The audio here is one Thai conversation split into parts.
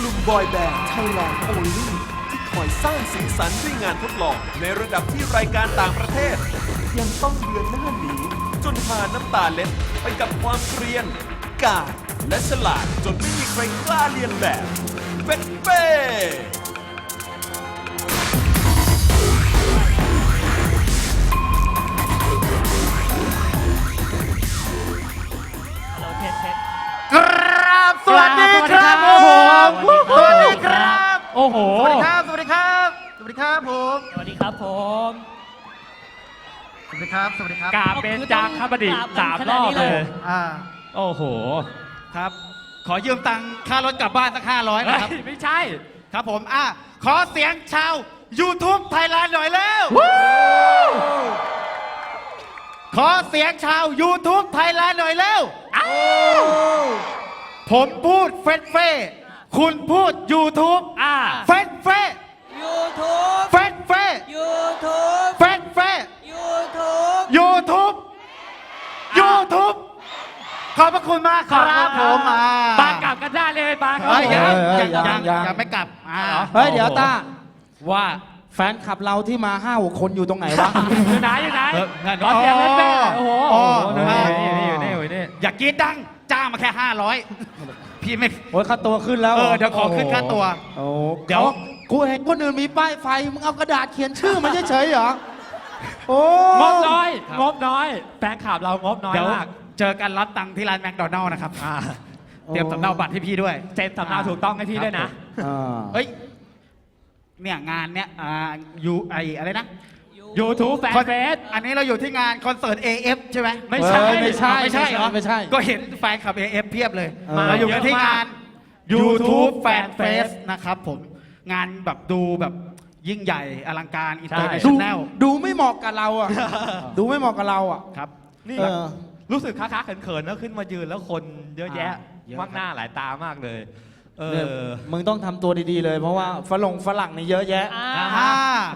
กลุ่มบอยแบนด์ไทยแลนด์โอลี่ที่คอยสร้างสีสันด้วยงานทดลอง ในระดับที่รายการต่างประเทศ ยังต้องเดือนหน้าหนีจนพาน้ำตาเล็ดไปกับความเกรียน กาดและฉลาดจนไม่มีใครกล้าเลียนแบบเป๊ะ สวัสดีครับผมสวัสดีครับ โอ้โห สวัสดีครับ สวัสดีครับ สวัสดีครับผม สวัสดีครับผม สวัสดีครับ สวัสดีครับกราบเป็นจางคบดิสามรอบเลย อ่า โอ้โห ครับ ขอยืมตังค่ารถกลับบ้านสักห้าร้อยนะครับเฮ้ยไม่ใช่ ครับผม อะ ขอเสียงชาว YouTube ไทยแลนด์หน่อยแล้ว ขอเสียงชาว YouTube ไทยแลนด์หน่อยแล้ว ผมพูดเฟสเฟ่คุณพูด YouTube อ่าเฟสเฟ่ YouTube เฟสเฟ่ YouTube เฟสเฟ่ YouTube YouTube YouTube ขอบพระคุณมากครับผมอ่าปากกลับกันได้เลยปากครับเฮ้ยยังเฮ้ยยังยัยังงยังยังไม่กลับอ่าเฮ้ยเดี๋ยวต้าว่าแฟนคลับเราที่มาห้าหกคนอยู่ตรงไหนวะ อยู่ไหนอยู่ไหนเอองั้นขอเสียงเล่นเป้โอ้โหอ๋อนี่อ๋อนี่นี่อยู่นี่อยู่นี่อย่ากรีดดังจ้างมาแค่ 500 พี่ไม่ โอ้ยค่าตัวขึ้นแล้วเออเดี๋ยวขอขึ้นค่าตัว โอ้เดี๋ยว กูเห็นคนอื่นมีป้ายไฟ มึงเอากระดาษเขียนชื่อมันเฉยๆเหรอ โอ้งบน้อย งบน้อยแฟนขับเรางบน้อยเดี๋ยวมากเจอกันรับตังค์ที่ร้านแมคโดนัลล์นะครับ อ่าเตรียมสำเนาบัตรให้พี่ด้วย เซ็นสำเนาถูกต้องให้พี่ด้วยนะ อ่าเฮ้ย เนี่ยงานเนี้ยอ่ายูไออะไรนะ YouTube แฟนคอนเฟสอันนี้เราอยู่ที่งานคอนเสิร์ต AF ใช่ไหมไม่ใช่เอ้ยไม่ใช่ไม่ใช่เหรอไม่ใช่ก็เห็นแฟนคลับ AF เพียบเลยมาเราอยู่กันที่งานเยอะมาก YouTube Fan Fan Fest Fest นะครับผมงานแบบดูแบบยิ่งใหญ่อลังการอินใช่เตอร์เนดูชั่นแนลดูไม่เหมาะกับเราอะ ดูไม่เหมาะกับเราอะ ครับนี่เออ รู้สึกค้าๆเขินๆแล้วขึ้นมายืนแล้วคนเยอะแยะ อ่าเยอะ มากหน้าหลายตามากเลย เอเนี่ยอมึงต้องทำตัวดีๆเลย เพราะว่าฝรั่งฝรั่งนี่เยอะแยะ อ่า อ่า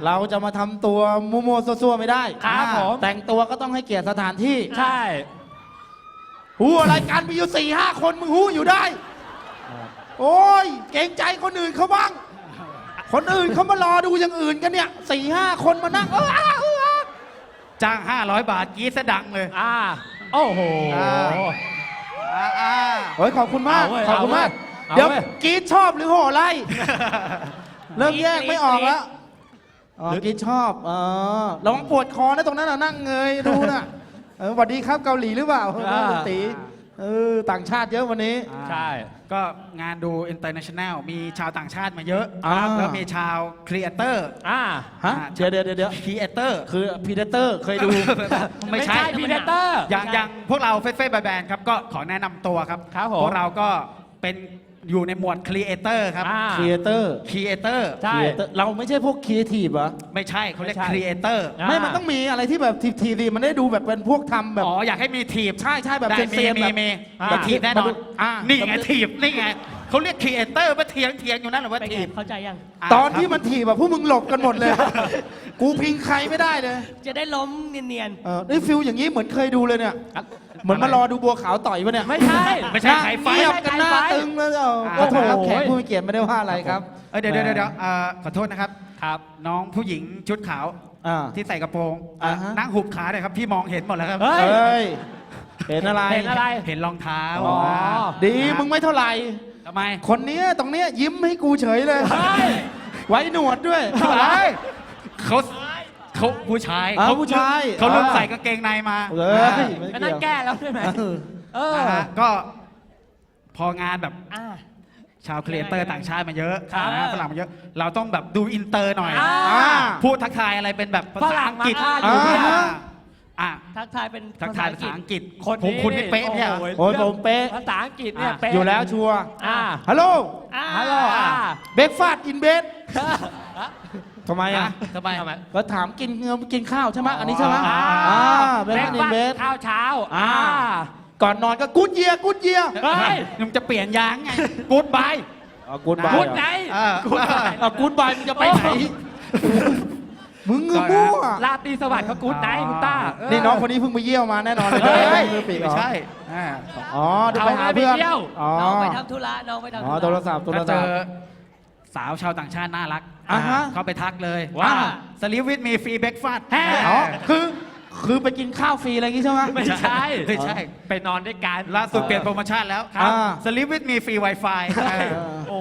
เราจะมาทำตัวมัวๆซัวๆไม่ได้ครับผม แต่งตัวก็ต้องให้เกียรติสถานที่ใช่ หูอะไรายการมีอยู่สี่ห้าคนมึงหูอยู่ได้ โอ้ยเกรงใจคนอื่นเขาบ้าง คนอื่นเขามารอดูอย่างอื่นกันเนี่ยสี่ห้าคนมานั่งเอออ้าเอออ้าจ้าง 500 บาทกรีดสะดังเลย อ่า โอ้โหอ่าอ่า อ่า เฮ้ยขอบคุณมาก เอาเว้ยขอบคุณมาก เอาเว้ย เดี๋ยวเอาเว้ยกรีดชอบหรือโห่ไล่ เริ่มแยกไม่ออกแล้วอ๋อกรีดชอบเออระวังปวดคอนะตรงนั้นน่ะนั่งเงยดูนะเออสวัสดีครับเกาหลีหรือเปล่าเอออ่าตีเออต่างชาติเยอะวันนี้ ใช่ ก็งานดู international มีชาวต่างชาติมาเยอะอ่า แล้วมีชาวครีเอเตอร์ อ่าฮะเดี๋ยวเดี๋ยวเดี๋ยวเดี๋ยว ครีเอเตอร์ คือพีเดเตอร์เคยดู ไม่ใช่พีเดเตอร์อย่างอย่างพวกเราเฟสเฟ่แบนด์ครับ ก็ขอแนะนำตัวครับ ครับผม พวกเราก็เป็น อยู่ในหมวดครีเอเตอร์ครับอ่า ครีเอเตอร์ครีเอเตอร์ใช่ เราไม่ใช่พวกครีเอทีฟเหรอไม่ใช่เขาเรียกไม่ใช่ ครีเอเตอร์อ่า ไม่มันต้องมีอะไรที่แบบทีทีดีมันได้ดูแบบเป็นพวกทำแบบ อ๋อ อยากให้มีทีบใช่ใช่แบบได้เซียนๆมีแบบมีอ่า แบบทีบแน่นอนอ่านี่ไงทีบนี่ไงเขาเรียกครีเอเตอร์มาเถียงเถียงอยู่นั่นหรือว่าเป็นไงทีบเข้าใจยังะตอนที่ครับมันถีบแบบพวกมึงหลบกันหมดเลย กูพิงใครไม่ได้เลยจะได้ล้มเนียนเออนี่ฟิลอย่างนี้เหมือนเคยดูเลยเนี่ย เหมือนมารอดูบัวขาวต่อยปะเนี่ยไม่ใช่ไม่ใช่ไขไฟ เงียบกันหน้าตึงเลยเอออ่า โอ้โหโอ้โหแขกผู้มีเกียรติไม่ได้ว่าอะไรครับเอ้ยเดี๋ยวเดี๋ยวเดี๋ยวเอ่อขอโทษนะครับ ครับ น้องผู้หญิงชุดขาวอ่า ที่ใส่กระโปรงอะอ่าฮะ นั่งหุบขาหน่อยครับพี่มองเห็นหมดแล้วครับเฮ้ยเฮ้ยเห็นอะไร เห็นอะไร เห็นรองเท้าอ๋อ ดีมึงไม่เท่าไหร่ ทำไมคนเนี้ยตรงเนี้ยยิ้มให้กูเฉยเลย เฮ้ย ไว้หนวดด้วยอะไรเขา เขาผู้ชายอ่าเขาผู้ชายเขาลืมอ่าใส่กางเกงในมาเฮ้ยไม่อันเกี่นั้นยวแก้แล้วใช่ไหมเออเออ นะฮะก็พองานแบบๆอ่า ชาวครีเอเตอร์ต่างชาติมาเยอะครับนะฝรั่งมาเยอะ เราต้องแบบดูอินเตอร์หน่อยอ่าอ่าพูดทักทายอะไรเป็นแบบภาษาอังกฤษฝรั่งมาอยู่เนี่ยอ่าอะทักทายเป็นทักทายภาษาอังกฤษคนผมนี้คุณไม่เป๊ะเนี่ยเหรอโอ้ยผมเป๊ะ ภาษาอังกฤษเนี่ยอะ เป๊ะ อยู่แล้วชัวร์อ่าฮัลโหลอ่า ฮัลโหลอ่าเบรกฟาสต์อินเบด ทำไมอะทำไมทำไมก็ถามกินเงินกินข้าวใช่ไหมอันนี้ใช่ไหมอ่าอ่าเบรกแบฟาสต์อินเบดข้าวเช้าอ่าก่อนนอนก็กูดเยียกูดเยียเฮ้ยมึงจะเปลี่ยนยางไงกูดบายกูดบายพูดไหนเออพูดไหนกูดบายมึงจะไปไหนมึงเงือมั่วลาตรีสวัสดิ์เขากูดไนท์คุณต้าเนี่น้องคนนี้เพิ่งไปเยี่ยวมาแน่นอนเลยเฮ้ยมือปีกเหรไม่อใช่อ่าอ๋อดูไปหาเอาไปเพื่อนเที่ยวอ๋อน้องไปทำธุระน้องไปทำอ๋อธุโทรระศัพท์โทรถ้าเจศัพอท์ สาวชาวต่างชาติน่ารักอ่าฮะ เข้าไปทักเลยว่าสลิปวิทมีฟรีเบรกฟาสต์อ๋อคือคือไปกินข้าวฟรีอะไรอย่างงี้ใช่ไหม ไม่ใช่ ไม่ใช่ ไปนอนด้วยกัน ล่าสุดเปลี่ยนโปรโมชั่นแล้วอ่า สลิปวิทมีฟรี Wi-Fi โอ้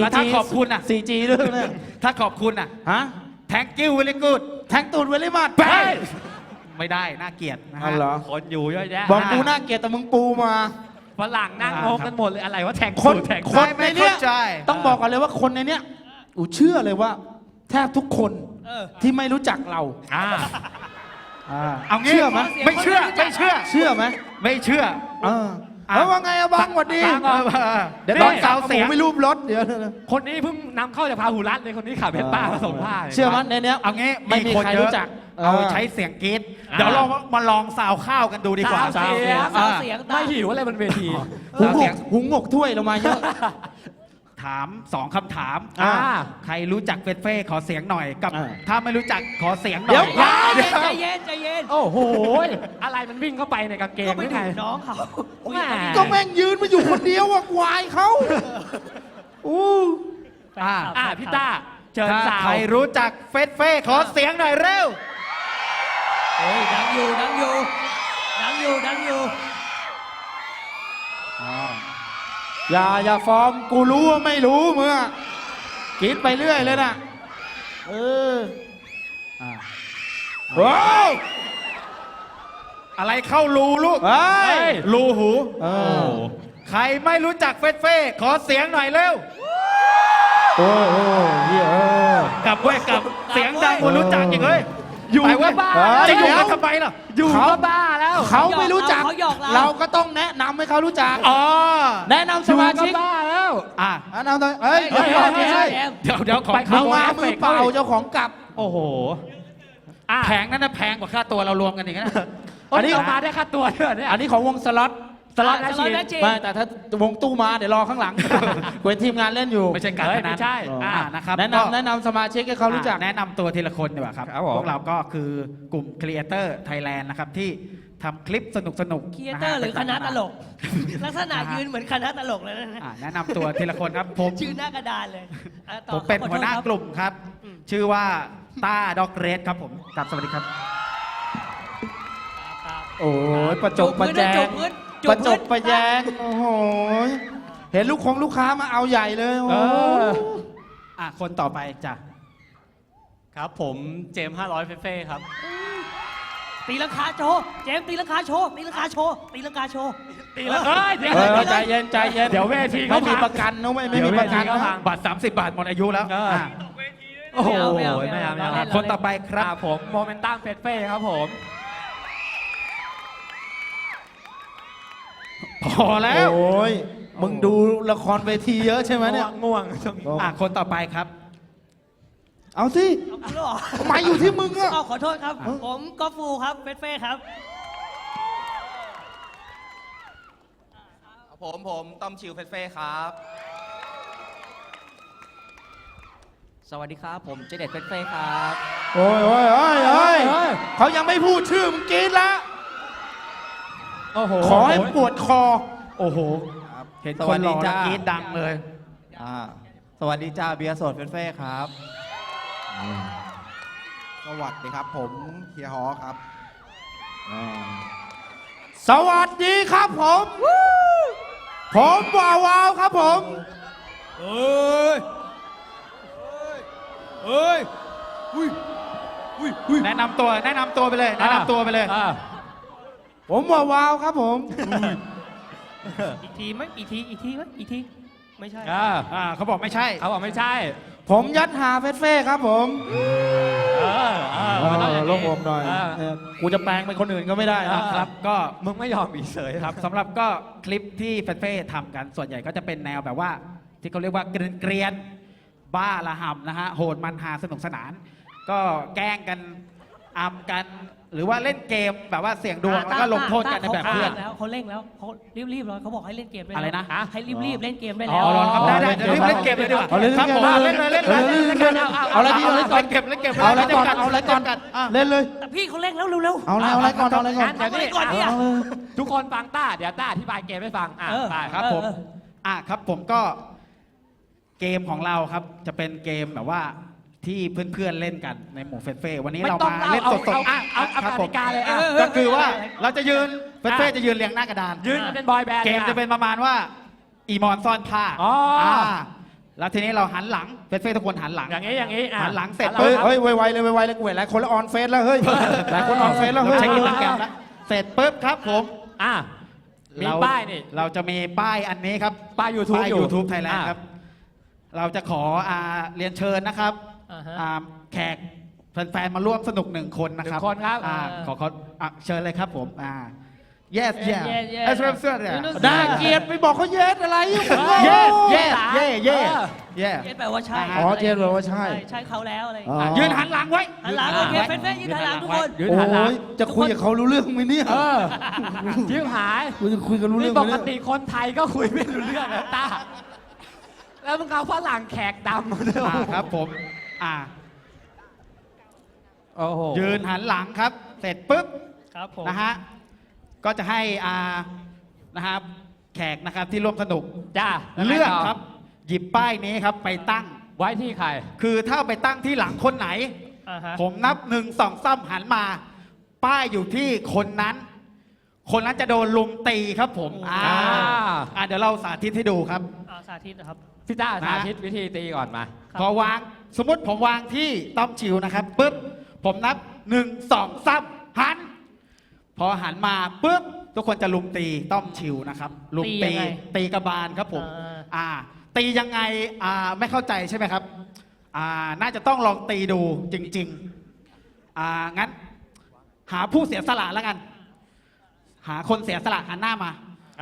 แล้วถ้าขอบคุณอะ 4G ด้วยเนี่ยถ้าขอบคุณอะ ฮะ thank you very good แทงตูดเวลิมัดไปไม่ได้ น่าเกลียดนะอ๋ฮะอเหรอ คนอยู่เยอะแยะ บอกกูน่าเกลียดแต่มึงปูมา ฝรั่งนั่งอ่างงกันหมดเลยอะไรว่าแทงคนสูตรแทงคนไม่ในเนี้ยเข้าใจต้องบอกกันเลยว่าคนในเนี้ยอูเชื่อเลยว่า แทบทุกคนเออที่ไม่รู้จักเราอ่าอ่าเอางี้เชื่อไหมไม่เชื่อไม่เชื่อ เชื่อไหมไม่เชื่อ เออแล้วว่าไงอะบังหวัดดีบังอะเดี๋ยวนี่ตอนสาวเสียงไม่รูปรถเดี๋ยว คนนี้เพิ่งนำเข้าจากพาหุรัตน์เลยคนนี้ขับเพชรป้าผสมผ้าเชื่อไหมในเนี้ย เอางี้ไม่มีคนใครเยอะรู้จักเอาเออ ใช้เสียงกรี๊ดอ่าเดี๋ยวเรามาลองสาวข้าวกันดูดีกว่าสาวเสียงสาวเสียงตาไม่หิวอะไรบนเวที หุงเสีหยกงหุงหกถ้วยเรามาเยอะ ถามสองคำถามอ่าใครรู้จักเฟสเฟ่ขอเสียงหน่อยกับ อ่า ถ้าไม่รู้จักขอเสียงหน่เดี๋อยวยใจเย็นใจเย็นโอ้โห อะไรมันวิ่งเข้าไปในกางเกงก็ไปหรือดูไงน้องเขาคุยแหม่กับก็แม่งยืนมาอยู่คนเดียวอะควายเขาอู้อ่าอ่าพี่ต้าเชิญถ้าสาว ใครรู้จักเฟสเฟ่ขอเสียงหน่อยเร็วเฮ้ยดังอยู่ดังอยู่ดังอยู่ดังอยู่ อย่าอย่าฟอร์มกูรู้ว่าไม่รู้มึงอะกินไปเรื่อยเลยนะเออว้าวอะไรเข้ารูลูกเฮ้ย รูหู เอโอ้อใครไม่รู้จักเฟสเฟ่ขอเสียงหน่อยเร็ว โอ้โหเหี้ยเออ กลับเว้ยกลับเสียงดังกว่ารู้จักอีกเฮ้ย อยู่ไปก็เว้ยบ้าจะอยู่เดี๋ยวกันทำไมล่ะอยู่ก็บ้าแล้วเขาไม่รู้จัก เขาหยอกเรา เราก็ต้องแนะนำให้เขารู้จัก อ๋อแนะนำสมาชิกอยู่ก็บ้าแล้วอะ แนะนำตัวเอ้ยเฮ้เดี๋ยวยก่อนเฮ้ไม่ยใช่แอมเดี๋ยวเดี๋ยวของไปเอาเขามามือเปล่าเจ้าของกลับ โอ้โหอะแพงนั่นนะแพงกว่าค่าตัวเรารวมกันอีกนะอัอันนนี้นี้ เรามาได้ค่าตัวด้วยเนี่ยอันนี้ของวงสล็อต สล็อตสนะล็อตชีนะจีไม่แต่ถ้าวงตู้มาเดี๋ยวรอข้างหลังเว้นทีมงานเล่นอยู่ไม่ใช่การเฮ้พยนัไม่นใช่อ๋ออะอ่านะครับแนะก็นำแนะนำสมาชิกให้เขารู้จักอะแนะนำตัวทีละคนดีกว่าครับครับผมพวกเราก็คือกลุ่ม Creator Thailand นะครับที่ทำคลิปสนุกสนุกๆครีเอเตอร์หรือคณะตลก ลักษณะนะฮะยืนเหมือนคณะตลกเลยนะอะแนะนำตัวทีละคนครับผมชื่อหน้ากระดานเลยอะต่อผมเป็นขอโทษหัวหน้าครับกลุ่มครับอืมชื่อว่าต้าด็อกเรสครับผมกับสวัสดีครับโอ้ยประจบประแจจง บพื้นประจบพื้นประแจงโอ้โหเห็นลูกคงลูกค้ามาเอาใหญ่เลยโอ้เอโหออะคนต่อไปจ้ะครับ ผมเจมส์500เฟ่เฟ่ครับ ตีลังคาโชว์เจมส์ตีลังคาโชว์ตีลังคาโชว์ตีลังคาโชว์ ตีแล้วเอ้ยเดี๋ยว เออใจเย็นใจเย็นเดี๋ยวเวทีไม่เขามีพัง ประกันนะไม่ไม่เดี๋ยวมีประกันเวทีเขาพันะงบัตร 30 บาทหมดอายุแล้วเอออะโอ้โหไม่เอาไม่ไม่เอาเอาไม่เอาไม่อะเอา คนต่อไปครับอะผมโมเมนตัมเฟสเฟ่ครับผม อแล้ว โอ้ยมึงดูละครเวทีเยอะใช่ไหมเนี่ย ง่วงช่วงนี้อะคนต่อไปครับ เอาสิเอาคุณแล้วเหรอทำไมอยู่ที่มึงอะอ้าวขอโทษครับ ผมกอล์ฟฟูครับเฟสเฟ่ครับ ผมผมต้อมชิวเฟสเฟ่ครับ สวัสดีครับ ผมเจเด็ดเฟ่เฟ่ครับ โอ้ยโอ้ยโอ้ยโอ้ยเขายังไม่พูดชื่อมึงกรีดละ โอ้โหขอให้ปวดคอ โอ้โหเห็นสควันสหดีล่อจ้าแล้วกรีดดังเลย อ่าสวัสดีจ้าเบียร์สดเฟสเฟ่ครับ สวัสดีครับ ผมเฮียฮอครับ สวัสดีครับผม ผมวาววาวครับผมแนะนำตัว แนะนำตัวไปเลย แนะนำตัวไปเลย อะ ผมวาววาวครับผม อีกทีไหมอีกทีอีกทีไหมอีกทีไม่ใช่อะอ่าเขาบอกไม่ใช่เขาบอกไม่ใช่ ผมยัดหาเฟสเฟ่ครับผมเออเออมันต้องอย่างลนี้งผมหน่อยเเออกูจะแปลงเป็นคนอื่นก็ไม่ได้อ่านะครับก็มึงไม่ยอมอีเสยครับสำหรับก็คลิปที่แฟนๆทำกันส่วนใหญ่ก็จะเป็นแนวแบบว่า ที่เขาเรียกว่าเกรียนเกรียนๆบ้าละห่ำนะฮะโหดมันหาสนุกสนาน ก็แกล้งกันอำกัน หรือว่าเล่นเกมแบบว่าเสี่ยงดวงแล้วก็ลงโทษกันในแบบเพื่อนขาแล้วเขาเร่งแล้วเขารีบๆเลยเขาบอกให้เล่นเกมได้อะไรนะให้รีบๆเล่นเกมได้อ๋แล้วอรอครับได้ได้เดี๋ยวรีบเล่นเกมเลยดีกว่าเอาเล่นครับเกมผมเอาเล่นเลยเล่นเลยเล่นเลยเล่นเลยเอาเอาอะไรดีเอาอะไรก่อนเก็บเล่นเกมเอาอะไรก่อนเอาอะไรก่อนอะเล่นเลยแต่พี่เขาเร่งแล้วเร็วเอาอะไรเอาอะไรก่อนเอาอะไรก่อนๆทำอะไรก่อนเนี่ยทุกคนฟังต้าเดี๋ยวต้าอธิบายเกมให้ฟังอะเออไปครับผมเอออะครับผมก็เกมของเราครับจะเป็นเกมแบบว่า ที่เพื่อนๆเล่นกันในหมู่เฟสเฟ่วันนี้ไม่เราต้องมาเล่าเล่นเอาสดเอาๆอะเอาเอาครับผมกติกาเลยอะ ก็คือว่าเราจะยืนเฟสเฟ่จะยืนเรียงหน้ากระดาน ยืนกันเป็นบอยแบนด์ เกมจะเป็นประมาณว่าอีมอนซ่อนผ้าอ๋ออ่าแล้วทีนี้เราหันหลังเฟสเฟ่ทุกคนหันหลัง อย่างนี้อย่างนี้อะหันหลังเสร็จหันเฮ้ยครับเฮ้ยไวๆเลยไวๆเลยกูเห็นหลายคนแล้วออนเฟซแล้วเฮ้ยหลายคนออนเฟซแล้วเราเฮ้ย เช็คอินสตาแกรมแล้วเสร็จปุ๊บครับผมอะมีเรป้ายนี่ เราจะมีป้ายอันนี้ครับป้าย YouTube ป้าย อยู่ YouTube Thailand อะ ครับ เราจะขออ่าเรียนเชิญนะครับ อ่าฮะ อ่าแขกแฟนๆมาร่วมสนุกหนึ่งคนนะครับหนึ่งคนครับอ่าเออขอขออะเชิญเลยครับผมอ่า yes yes yes, yes. เอ้ยเสื้อเสื้อเนี่ย Yes, น่าเกลียดไปบอกเขาเย็ดอะไรอยู่ผมว่า yes yes yes yes เออ yes เย็นแปลว่าใช่อ๋อเย็นแปลว่าใช่ ใช่เขาแล้วอะไรอ๋อยืนหันหลังไว้ หันหลังโอเคเฟ้นๆยืนหันหลังทุกคน ยืนโอ้หันหลังยจะคุยกับเขารู้เรื่องไหมเนี่ยเออชิบหายกูจะคุยกันรู้นี่เรื่องปไหมกเนี่ยติคนไทยก็คุยไม่รู้เรื่องนะต้าแล้วมึงเอาฝรั่งแขกดำมาด้วยอ่าครับผม อ่าโอ้โหยืนหันหลังครับ เสร็จปุ๊บครับผมนะฮะก็จะให้อ่านะครับแขกนะครับที่ร่วมสนุกจ้าเลือกครับ หยิบป้ายนี้ครับไปตั้ง ไว้ที่ใคร คือถ้าไปตั้งที่หลังคนไหน อ่าฮะผมนับหนึ่งสองซ้ำหันมา ป้ายอยู่ที่คนนั้น คนนั้นจะโดนลุมตีครับผมอ่าอ่า อ่าเดี๋ยวเราสาธิตให้ดูครับ อ่าสาธิตนะครับ พี่ต้านะสาธิตวิธีตีก่อนมา ครับ พอวาง สมมติผมวางที่ต้อมชิวนะครับปุ๊บผมนับหนึ่งสองซ้ำหัน พอหันมาปุ๊บทุกคนจะลุมตีต้อมชิวนะครับ ลุมตียัตีงไงตีกระบาลครับผมอ่า อ่า ตียังไงอ่าไม่เข้าใจใช่ไหมครับอ่าน่าจะต้องลองตีดูจริงๆอ่างั้น หาผู้เสียสละแล้วกัน หาคนเสียสละหันหน้ามา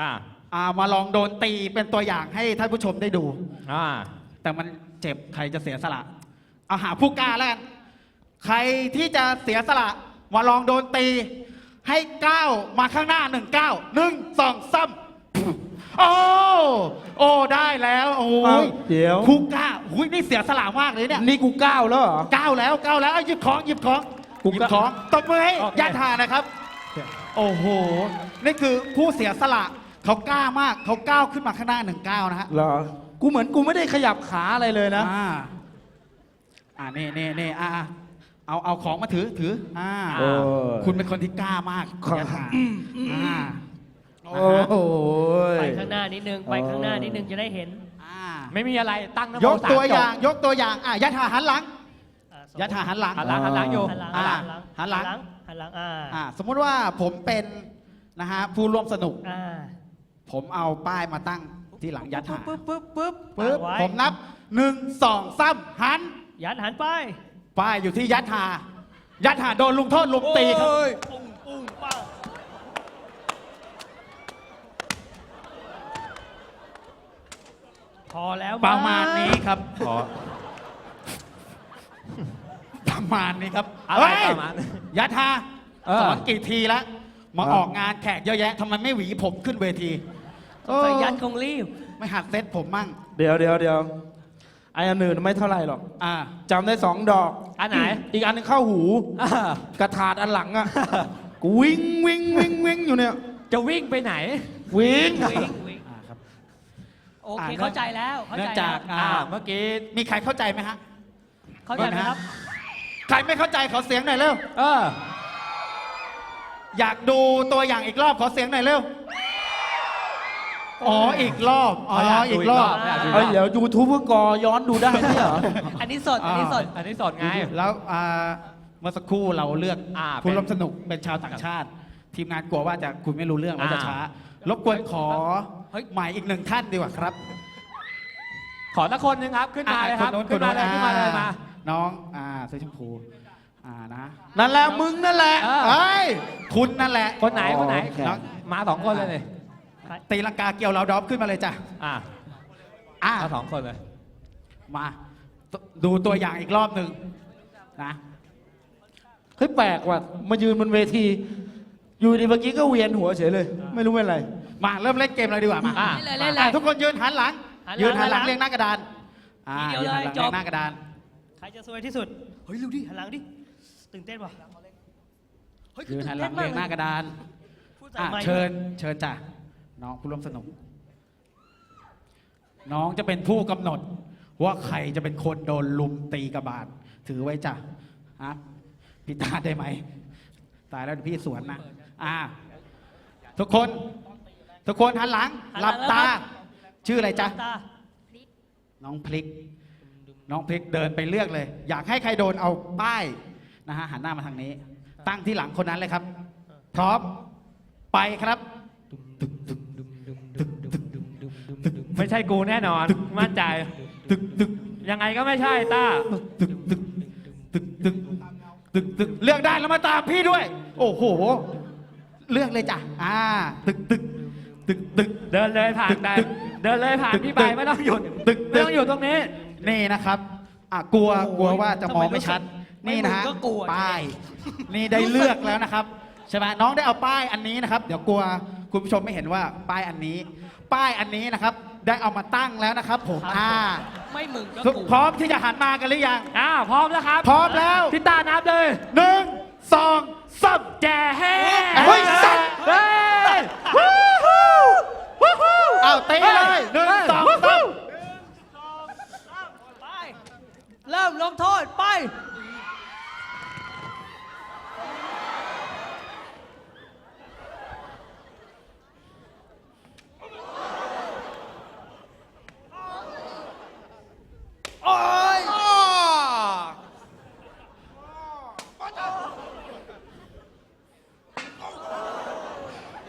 อ่า อ่ามาลองโดนตีเป็นตัวอย่างให้ท่านผู้ชมได้ดู อ่า แต่มันเจ็บใครจะเสียสละ เอาหาผู้กล้าแล้วกันใครที่จะเสียสละมาลองโดนตี ให้ก้าวมาข้างหน้าหนึ่งก้าวหนึ่งสองสามโอ้โอ้ได้แล้วโอ้เอ้ายเดี๋ยว ผู้กล้าหุยนี่เสียสละมากเลยเนี่ย นี่กูก้าวแล้วเหรอ ก้าวแล้วก้าวแล้วเอาหยิบของหยิบของกูหยิบก้าวของตบมือให้โอเค ญาติทานะครับ โอ้โห นี่คือผู้เสียสละเขากล้ามากเขาก้าวขึ้นมาข้างหน้าหนึ่งก้าวนะฮะเหรอ กูเหมือนกูไม่ได้ขยับขาอะไรเลยนะ อ่า อ่านี่นี่นี่อ่าเอาเอาของมาถือถือ อ่าโอ้ยคุณเป็นคนที่กล้ามากครับอย่าถามอ่าโอ้โหไปข้างหน้านิดนึง ไปข้างหน้านิดนึงจะได้เห็นอ่าไม่มีอะไรตั้งนะโมยกสมตัวจบอย่างยกตัวอย่างอะยัดหาหันหลัง อ่าสมยัดหาหันหลัง หันหลังหันหลังอยู่ หันหลังอ่าหันหลังหันหลัง หันหลังอ่าอ่าสมมุติว่าผมเป็นนะฮะผู้ร่วมสนุก อ่า ผมเอาป้ายมาตั้งที่หลังยัดหาปึ๊บปึ๊บปึ๊บปึ๊บวางไว้ ผมนับหนึ่งสองสามหัน ยัดหันไป ป้ายอยู่ที่ยัดหา ยัดหาโดนลุงโทษลุงตีครับ โอ้ยปุ้งปุ้งป้าพอแล้วประมาณนี้ครับขอประมาณนี้ครับอะไรเฮ้ยประมาณยัดฮาเออ สอนกี่ทีแล้วมาครับออกงานแขกเยอะแยะทำไมไม่หวีผมขึ้นเวทีใส่ยัดคงรีบ ไม่หัดเซ็ตผมมั่ง เดี๋ยวเดี๋ยวเดี๋ยวไอ้อันอื่นไม่เท่าไหร่หรอกอ่า จำได้สองดอกอันไหน อีกอันหนึงเข้าหู อ่ากระถาดอันหลังอะ กูวิ่งวิ่งวิ่งวิ่งอยู่เนี่ย จะวิ่งไปไหน วิ่งวิ่งวิ่งอ่าครับ โอเคอ่าเข้าใจแล้วเข้าเนื่ใจองจากแล้วอ่าอ่าเมื่อกี้มีใครเข้าใจไหมฮะ เข้าใจไหมครับ ใครไม่เข้าใจขอเสียงหน่อยเร็ว เอออยากดูตัวอย่างอีกรอบขอเสียงหน่อยเร็ว อ๋ออีกรอบอ๋ออยากดูอีกรอบอีกรอบอยากดูเอ้ยเดี๋ยวยูทูบเบอร์กอย้อนดูได้ไหมเหรอ อันนี้สด อันนี้สด อันนี้สดไง แล้วอ่าเมื่อสักครู่เราเลือกอ่าผู้เป็นร่วมสนุกเป็นชาวต่างชาติ ทีมงานกลัวว่าจะคุณไม่รู้เรื่องแล้วอ่าจะช้า รบกวนขอหมายอีกหนึ่งท่านดีกว่าครับขอละคนหนึงครับ ขึ้นมาเลยครับอะนโน้นขึ้นมาเลยคขึ้นโมาเลยมา น้องอ่าเสื้อชมพูอ่านะนั่นแหละมึงนั่นแหละเออเฮ้ยคุณนั่นแหละคนไหน คนไหน โอเค น้องมาสองคนเลยนี่ ตีลังกาเกี่ยวเราดอฟขึ้นมาเลยจ้ะอ่าอ่ามาสองคนเลย มาดูตัวอย่างอีกรอบหนึ่งนะเฮ้ยแปลกว่ะมายืนบนเวที อยู่ดีเมื่อกี้ก็เวียนหัวเฉยเลย ไม่รู้เป็นไร มาเริ่มเล่นเกมเลยดีกว่ามาอะ เล่นเลยเล่นเลอะย ทุกคนยืนหันหลัง หันหลังยืนหันหลังหันหลังเรียงหน้ากระดานอ่าทีเดียวยืนหันหลังเลยจบ เรียงหน้ากระดาน ใครจะสวยที่สุด เฮ้ยเร็วดิหันหลังดิ ตื่นเต้นว่ะเฮ้ยยืนหันหลังเรียงหน้ากระดานพูดใส่อะไมค์เชิญเชิญจ้ะ น้องผู้ร่วมสนุก น้องจะเป็นผู้กำหนด ว่าใครจะเป็นคนโดนลุมตีกระบาลถือไว้จ้ะฮะพี่ตาได้ไหม ตายแล้วเดี๋ยวพี่สวนนะอ่า ทุกคน ทุกคนหันหลังหลับตา ชื่ออะไรจ๊ะตาน้องพลิก น้องพลิกเดินไปเลือกเลย อยากให้ใครโดนเอาป้ายนะฮะหันหน้ามาทางนี้ ตั้งที่หลังคนนั้นเลยครับ พร้อมไปครับ ไม่ใช่กูแน่นอน มั่นใจตึกตึกยังไงก็ไม่ใช่ต้าตึกตึกตึกตึกตึกตึกเลือกได้แล้วมาตามพี่ด้วย โอ้โห เลือกเลยจ้ะอ่า ตึกตึกตึกตึก เดินเลยผ่านไปตึกเดินเลยผ่านตึกพี่ไปตึกไม่ต้องหยุดตึกตึก ไม่ต้องหยุดตรงนี้ นี่นะครับอะกลัวกลัวว่าจะมองไม่ชัดไมนี่นะฮะมึงก็กลัว ป้าย นี่ได้เลือกแล้วนะครับใช่ไหมน้องได้เอาป้ายอันนี้นะครับ เดี๋ยวกลัว คุณผู้ชมไม่เห็นว่าป้ายอันนี้ ป้ายอันนี้นะครับ ได้เอามาตั้งแล้วนะครับ ผมอ่าไม่มึงก็ทุกกูพร้อมที่จะหันมากันหรือยัง อ้าวพร้อมแล้วครับพร้อมแล้วพี่ตานับเลยหนึ่งสองสามแจ่แฮ่เฮ้ยสัตว์เฮ้ยเอาตีเลยหนึ่งสองสามไปเริ่มลงโทษไป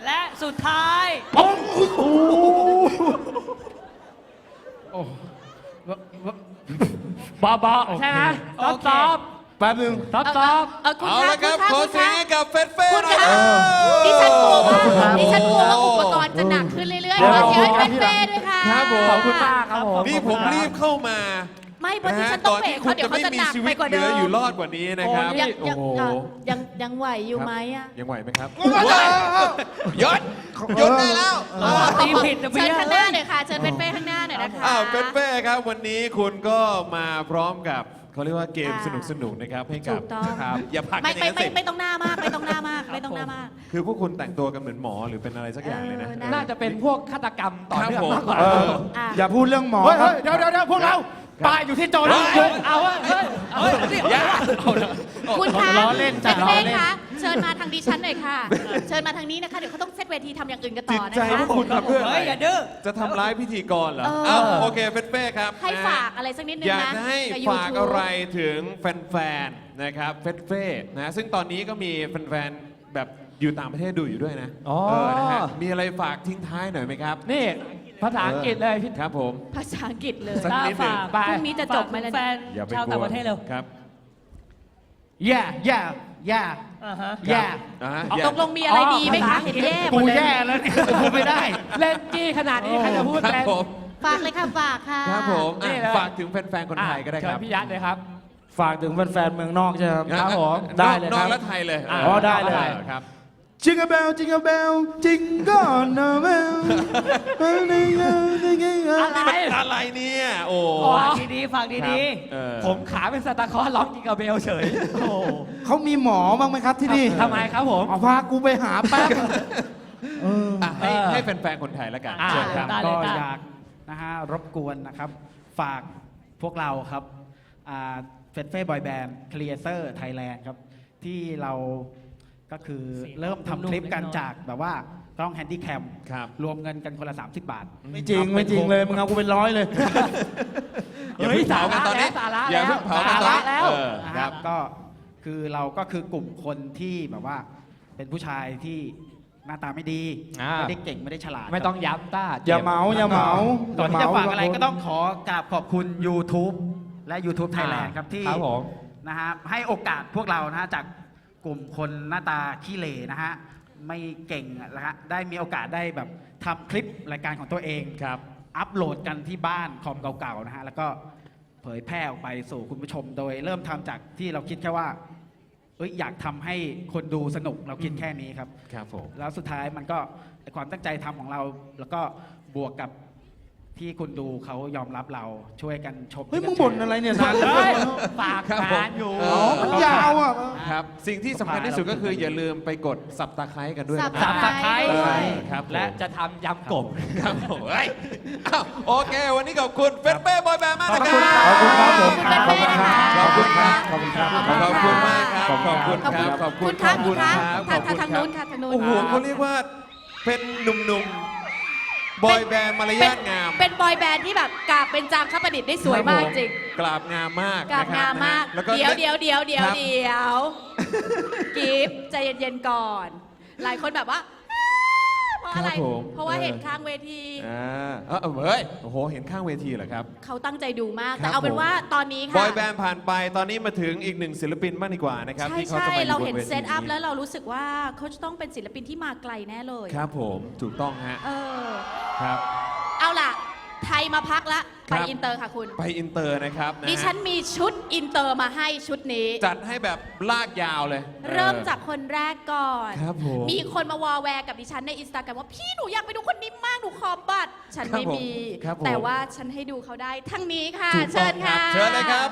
และสุดท้าย บอบอใช่ไหมตอบตอบแป๊บนึงตอบตอบเออคุณเอาคะละครับคุณขอคะเสียงให้กับเฟสเฟ่คุณหน่อยคะครับดิฉันกลัวว่าครับดิฉันกลัวว่าอุปกรณ์จะหนักขึ้นเรื่อยๆขอเสียงให้เฟ่ๆด้วยค่ะ ครับผม ขอบคุณมากครับผม นี่ผมรีบเข้ามา ไม่เพราะดินะฉัฮะนต้ก่อองนเบรที่กคุเขาณเดี๋ยจะวเขาไม่จะมีหนักชีไปวิตกว่าเหลืเดิอมอยู่รอดกว่านี้นะครับ ยังโอ้ยังโหเอ่อยังยังไหวอยู่ไหมอะยังไหวไหมครับ ยศยศได้แล้วตีผิดนะเชิพี่ญข้างหน้าหน่อยค่ะเชิญเฟ่ๆข้างหน้าหน่อยนะคะอ้าวเฟสเฟ่ครับ วันนี้คุณก็มาพร้อมกับเขาเรียกว่าเกมอ่าสนุกๆนะครับให้กัถูบกต้องครับอย่าผลักกัไม่นอย่างไม่นั้นไม่สิไม่ต้องหน้ามากไม่ต้องหน้ามากไม่ต้องหน้ามาก คือพวกคุณแต่งตัวกันเหมือนหมอหรือเป็นอะไรสักอย่างเลยนะเออนะน่าจะเป็นพวกฆาตกรรมต่อครับเนื่องผมมากกว่า เอออะอย่าพูดเรื่องหมอเฮ้ยครัเฮ้บยเดี๋ยวเดี๋ยวเดี๋ยวพวกเรา ป้ายอยู่ที่โจรเฮ้ยหยุดเอาเว้ยเฮ้ยเอาเว้ยเดี๋ยวอย่าคุณคะล้อเล่นจ้ะล้อเฟ่เล่นๆคะเชิญมาทางดิฉันหน่อยค่ะ เชิญมาทางนี้นะคะ เดี๋ยวเขาต้องเซตเวทีทำอย่างอื่นกันต่จิตอนะใจคะพวกคุณทำเพื่ออะไรเฮ้ยอย่าดื้อจะทำร้ายพิธีกรเหรอเออเอ้าโอเคเฟสเฟ่ครับให้นะฝากอะไรสักนิดนึงอยากนะจะให้กับฝาก YouTube อะไรถึงแฟนๆนะครับเฟสเฟ่นะซึ่งตอนนี้ก็มีแฟนๆแบบอยู่ต่างประเทศดูอยู่ด้วยนะอ๋อเออนะฮะมีอะไรฝากทิ้งท้ายหน่อยไหมครับนี่ ภาษาอังกฤษเลยพี่ครับผม ภาษาอังกฤษเลยสักนิดหนึ่งไปพรุ่งนี้จะจบไหมล่ะแฟเนี่ยนอย่าไปชาวกลัต่างวประเทศเร็วครับแย่แย่แย่อ่าฮะแย่อ่าฮะเอาอย่าตกลงมีอะไรดีไหมอ๋อคะเห็นแย่หมกูดเลยแย่แล้วเนี่ยกูไม่ได้ เล่นจี้ขนาดนี้ใครจะพูดครัเป็บนผมฝากเลยค่ะ ฝากค่ะ ครับผมอะนี่เลย ฝากถึงแฟนๆคนไทยก็ได้ครับเชิญพี่ยัดเลยครับ ฝากถึงแฟนๆเมืองนอกใช่ไหมครับ ครับผม ได้เลยนคอรักบและไทยเลยอ๋อได้เลย ครับ จิงก e เบลจิงก e เบลจิงก็นเบลอะไร อะไรเนี่ย โอ้ฝากดีๆฝากดีเออผมขาเป็นสตาร์คอร์ร้องกินกับเบลเฉย โอ้โหเขามีหมอบ้างไหมครับที่นี่ทำไมครับผม เอาพากูไปหาแป๊บเอออะให้เออให้แฟนๆ คนไทยแล้วกันอ่า เชิญครับ ได้เลก็ยได้ อยากนะฮะรบกวนนะครับ ฝากพวกเราครับเฟสเฟ่บอยแบนด์คลีเอเซอร์ไทยแลนด์ครับ ที่เรา ก็คือเริ่มทำคลิปกันจากแบบว่ากล้องแฮนดี้แคมครับรวมเงินกันคนละ 30 บาท ไม่จริงไม่จริงเลยมึงเอากูเป็นร้อยเลย อย่าเพิ่งเผากันตอนนี้สาระอย่าแล้วเพิ่งเผากันตอนนี้สาระแล้ว เออนะคครัรับบก็คือเราก็คือกลุ่มคนที่แบบว่า เป็นผู้ชายที่หน้าตาไม่ดี อ่า ไม่ได้เก่งไม่ได้ฉลาดไม่ต้องย้ำต้าอย่าเหมาอย่าเหมาก่อนที่จะฝากอะไรย่เหมก็ต้องขอกราบขอบคุณ YouTube และ YouTube Thailand ครับที่ ครับผม นะฮะให้โอกาสพวกเรานะฮะจาก กลุ่มคนหน้าตาขี้เหร่นะฮะไม่เก่งนะฮะได้มีโอกาสได้แบบทำคลิปรายการของตัวเองครับ อัปโหลดกันที่บ้านคอมเก่าๆนะฮะแล้วก็เผยแพร่ออกไปสู่คุณผู้ชม โดยเริ่มทำจากที่เราคิดแค่ว่าเอ้ยอยากทำให้คนดูสนุกเราคิดแค่นี้ครับ ครับผมแล้วสุดท้ายมันก็ไอ้ความตั้งใจทำของเราแล้วก็บวกกับ ที่คุณดูเขายอมรับเราช่วยกันชมเฮ้ยช่มึวงกับ่นอะไรเนี่ยนานเฮ้ยแล้วฝากครับผมงานอยู่เออ๋อมันยาวอะ ครับสิ่งที่สำคัญที่สุดก็คืออย่าลืมไปกดสับตะไคร้กันด้วยนะคสัรับ บตะไคร้เอด้วยอครับผมและจะทำยำกบ ครับผมเฮ้ยอ้าวโอเค วันนี้ขอบคุณเฟสเป้บอยแบนด์มากนะคขอบคุณครัรับบขอบคุณครับ ขอบคุณครับ ขอบคุณครับ ขอบคุณมากครับ ขอบคุณครับ ขอบคุคุณณครับขอบคุคุณณคครัรับบทางทางทางนู้นค่ะทางนู้น โอ้โหเขาเรียกว่าเป็นหนุ่มๆ บอยแบนด์มารยาทงาม เป็นบอยแบนด์ที่แบบกราบเป็นจางคประดิษฐ์ได้สวยมากจริง กราบงามมากกราบงามมาก นะครับแล้วก็เดี๋ยวเดี๋ยวเดี๋ยวเดี๋ยวครับ เดี๋ยวกิฟต์ใจเย็นๆก่อน หลายคนแบบว่า อ้าเพราะอะไร ครับผมเพราะว่าเออเห็นข้างเวที อ่าเออเออเฮ้ยโอ้โห เห็นข้างเวทีเหรอครับ เขาตั้งใจดูมากครัแต่บเอาเป็นผมว่าตอนนี้บค่ะอยแบนด์ผ่านไปตอนนี้มาถึงอีกหนึ่งศิลปินบ้างดีกว่านะครับใช่ที่เขาใช่จะมาอยู่เราบนเห็นเวทีเซตอัพแล้วเรารู้สึกว่าเขาจะต้องเป็นศิลปินที่มาไกลแน่เลย ครับผมถูกต้องฮะเออ ครับ เอาล่ะไทยมาพักละครัไปบอินเตอร์ค่ะคุณ ไปอินเตอร์นะครับะฮะดิฉันมีชุดอินเตอร์มาให้ชุดนี้ จัดให้แบบลากยาวเลยเริ่มออจากคนแรกก่อน ครับผม มีคนมาวอลแวร์กับดิฉันในอินสตาแกรมว่าพี่หนูอยากไปดูคนนี้มากหนูขอบัตร ฉันครับไม่ผมมีครับผม แต่ว่าฉันให้ดูเขาได้ทั้งนี้ค่ะ ถูกต้เชิองญครัค่ะ บเชิญเลยครับ